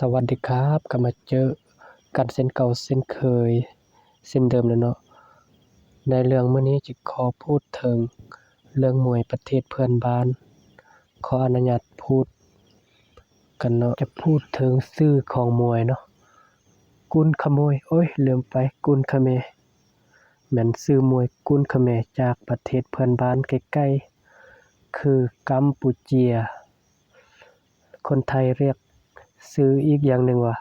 สวัสดีครับกลับมาเจอกันเช่นเก่าเช่นเคยเช่นเดิมแล้วเนาะในเรื่องเมื้อนี้จิขอพูดถึง เรื่องมวยประเทศเพื่อนบ้าน ขออนุญาตพูด กันเนาะจะพูดถึงชื่อของมวยเนาะกุนขโมยโอ๊ยลืมไปกุนเมรแม่นชื่อมวยกุนเมจากประเทศเพื่อนบ้านใกล้ๆคือกัมพูเชีย คนไทยเรียก ชื่ออีกอย่างหนึ่งว่า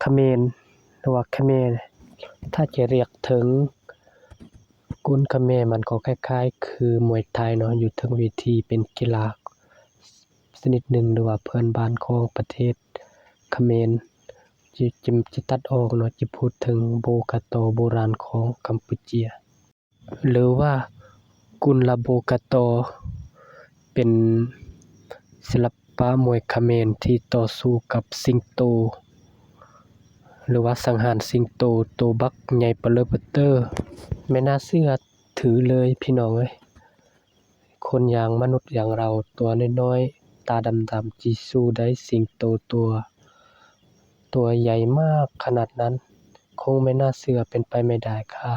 เขมรหรือว่าเขมรถ้าจะเรียกถึงกุนเขมรมันก็คล้ายๆ คือมวยไทยเนาะอยู่เทิงเวทีเป็นกีฬาชนิดหนึ่งหรือว่าเพื่อนบ้านของประเทศเขมรจิจิจิตัดออกเนาะจิพูดถึงโบกาโตโบราณของกัมพูเชีย หรือว่ากุนลาโบกาโตเป็นศิลปะมวยเขมรที่ต่อสู้กับสิงโต หรือว่าสังหารสิงโตโตวบักใหญ่เปะเลอเปอเตอร์ ไม่น่าเชื่อถือเลยพี่น้องเอ้ยคนอย่างมนุษย์อย่างเราตัวน้อยๆ ตาดำๆจิสู้ได้สิงโตตัว ตัวใหญ่มากขนาดนั้น คงไม่น่าเชื่อเป็นไปไม่ได้ค่ะ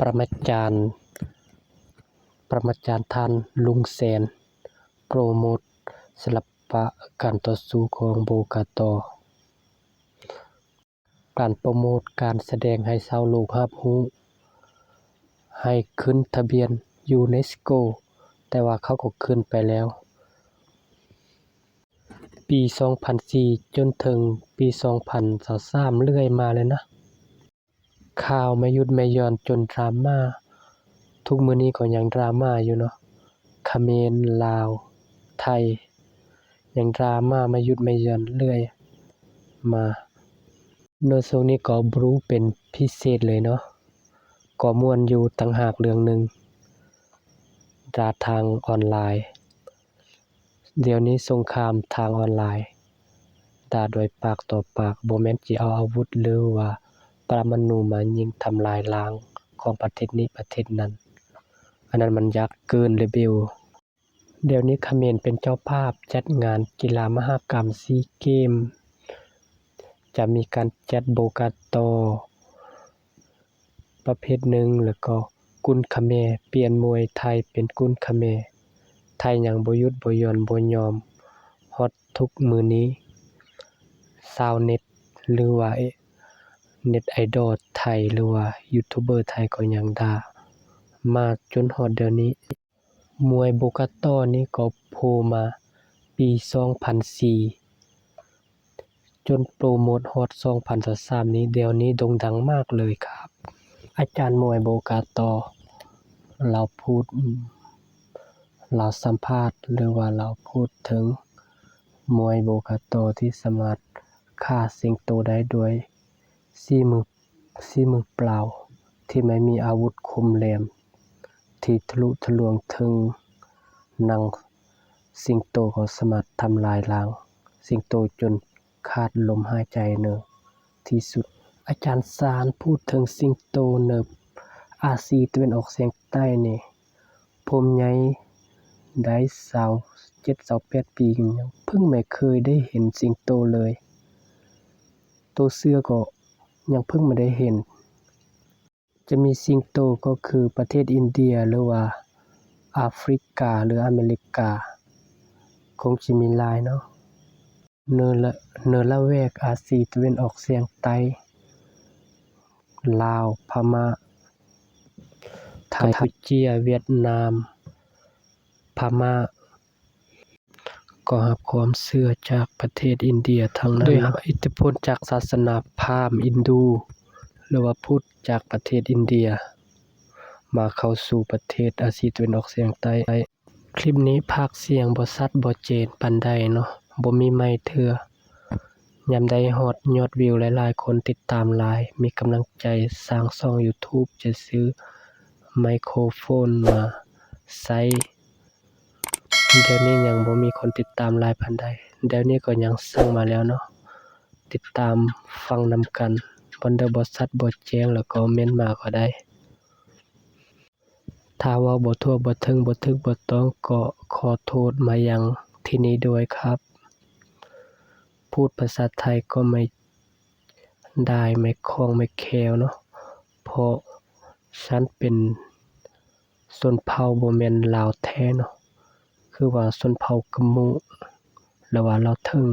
ประมาจารย์ประมาจารย์ท่านลุงแสน โปรโมทศิล ปะการต่อสู้ของโบกาโตการโปรโมทการแสดงให้ชาวโลกรับรู้ให้ขึ้นทะเบียนยูเนสโก แต่ว่าเขาก็ขึ้นไปแล้ว ปี 2004 จนถึงปี 2023เรื่อยมาเลยนะ ข่าวไม่หยุดไม่หย่อนจนดราม่า ทุกมื้อนี้ก็ยังดราม่าอยู่เนาะคเมรลาว ไทย ยังดราม่าไม่หยุดไม่หย่อนเรื่อยมาเนาะช่วงนี้ก็บรูเป็นพิเศษเลยเนาะก็มวนอยู่ต่างหากเรื่องหนึ่งดราทางออนไลน์ เดี๋ยวนี้สงครามทางออนไลน์ด่าด้วยปากต่อปากโบแมนสิเอาอาวุธหรือว่าปรมาณูมายิงทำลายล้างของประเทศนี้ประเทศนั้น อันนั้นมันยักเกินเลเวล เดี๋ยวนี้เขมรเป็นเจ้าภาพจัดงานกีฬามหกรรมซีเกม จะมีการจัดโบกาโต ประเภทหนึ่งแล้วก็กุนเขมรเปลี่ยนมวยไทยเป็นกุนเขมรไทยยังบยุดบยอนบยอมฮอตทุกมือนี้ชาวเน็ตหรือว่าเน็ตไอดอลไทยหรือว่ายูทูบเบอร์ไทยก็ยังด่ามาจนฮอดเดี๋ยวนี้ มวยโบกาโตนี่ก็โผล่มาปี 2004 จนโปรโมทฮอด2023 นี้เดี๋ยวนี้โด่งดังมากเลยครับ อาจารย์มวยโบกาโตเราพูด เราสัมภาษณ์หรือว่าเราพูดถึงมวยโบกาโตที่สามารถฆ่าสิงโตได้ด้วยสีมือสีมือเปล่าที่ไม่มีอาวุธคมแหลม ที่ทะลุทะลวงถึงนังสิงโตก็สามารถทำลายล้าง สิงโตจนขาดลมหายใจเนอที่สุด อาจารย์สารพูดถึงสิงโตเนบอาซีตะวันออกเฉียงใต้นี่ผมใหญ่ได้สาวเจ็ดสาวแปดปียังเพิ่งไม่เคยได้เห็นสิงโตเลย ตัวเสื้อก็ยังเพิ่งไม่ได้เห็น จะมีสิงโตก็คือประเทศอินเดียหรือว่าแอฟริกาหรืออเมริกา คงสิมีลายเนาะเนอละเนอละแวกอาซีตะวันออกเฉียงใต้ลาวพม่าไทยกัมพูเชียเวียดนาม พม่าก็รับความเชื่อจากประเทศอินเดียทั้งนั้นด้วยอิทธิพลจากศาสนาพราหมณ์อินดู หรือว่าพุทธจากประเทศอินเดีย มาเข้าสู่ประเทศอาซีตะวันออกเฉียงใต้ คลิปนี้พากย์เสียงบ่ชัดบ่เจนปานใดเนาะบ่มีไมค์เทื่อยามใดฮอดยอดวิวหลายๆ คนติดตามหลาย มีกำลังใจสร้างช่อง YouTube จะซื้อไมโครโฟนมาใช้เดี๋ยวนี้ยังบ่มีคนติดตามหลายปานใด เดี๋ยวนี้ก็ยังสั่งมาแล้วเนาะติดตามฟังนำกัน บ่ได้บ่ชัดบ่แจ้งแล้วก็เม้นมาก็ได้ ถ้าว้าบ่ทั่วบ่ถึงบ่ถูกบ่ต้องก็ขอโทษมายังที่นี้ด้วยครับ พูดภาษาไทยก็ไม่ได้ไม่คล่องไม่แคลวเนาะเพราะฉันเป็นชนเผ่าบ่แม่นลาวแท้เนาะคือว่าชนเผ่ากะมู่แล้วว่าลาวเทิง